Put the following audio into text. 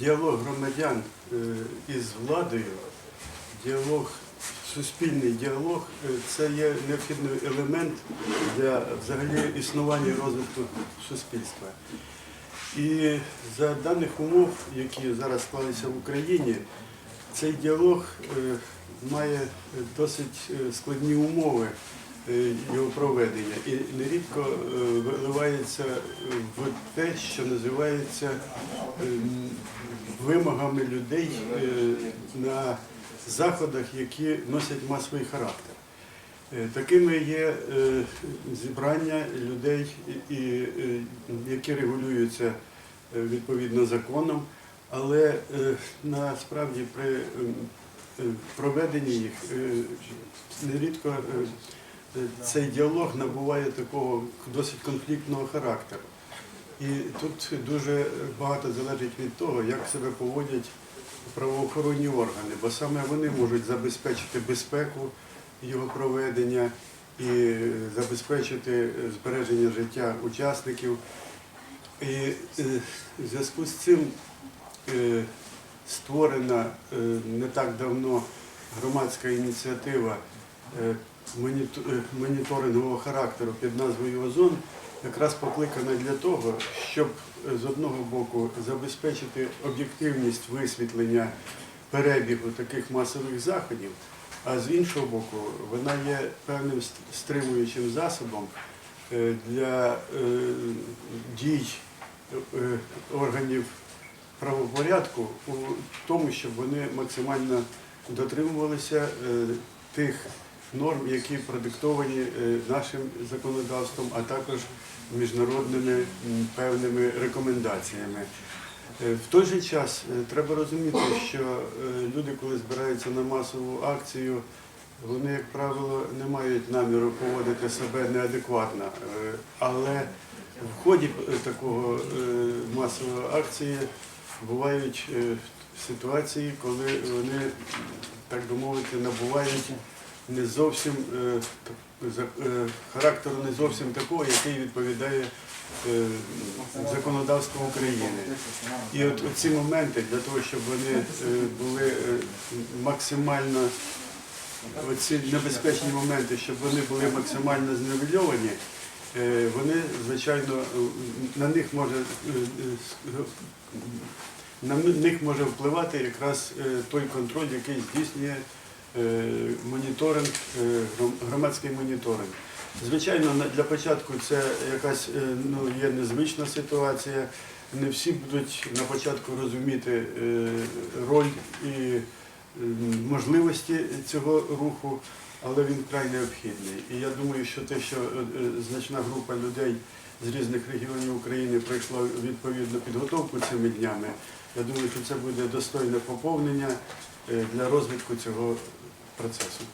діалог громадян е, із владою, діалог, суспільний діалог е, це є необхідний елемент для взагалі існування розвитку суспільства. І за даних умов, які зараз склалися в Україні, цей діалог е, має досить складні умови його проведення і нерідко е, виливається в те, що називається вимогами людей е, на заходах, які носять масовий характер. Е, Такими є е, зібрання людей, е, які регулюються е, відповідно законом, але е, насправді при е, проведенні їх е, нерідко е, е, цей діалог набуває такого досить конфліктного характеру. І тут дуже багато залежить від того, як себе поводять правоохоронні органи, бо саме вони можуть забезпечити безпеку його проведення і забезпечити збереження життя учасників. І е, в зв'язку з цим е, створена е, не так давно громадська ініціатива моніторингового характеру під назвою Озон, якраз покликана для того, щоб е, з одного боку забезпечити об'єктивність висвітлення перебігу таких масових заходів, а з іншого боку, вона є певним стримуючим засобом е, для е, дій е, органів правопорядку у тому, щоб вони максимально дотримувалися е, тих норм, які продиктовані е, нашим законодавством, а також міжнародними певними рекомендаціями. Е, В той же час е, треба розуміти, що люди, коли збираються на масову акцію, вони, як правило, не мають наміру поводити себе неадекватно. Але в ході такого масової акції бувають ситуації, коли вони, так би мовити, набувають не зовсім е, е, характеру не зовсім такого, який відповідає е, законодавству України. І от ці моменти для того, щоб вони були максимально оці небезпечні моменти, щоб вони були максимально зневельовані, е, вони, звичайно, на них може на них може впливати якраз той контроль, який здійснює моніторинг, е, громадський моніторинг. Звичайно, для початку це якась е, ну, є незвична ситуація. Не всі будуть на початку розуміти е, роль і е, можливості цього руху, але він вкрай необхідний. І я думаю, що те, що е, е, значна група людей з різних регіонів України пройшла відповідну підготовку цими днями, я думаю, що це буде достойне поповнення е, для розвитку цього процесу.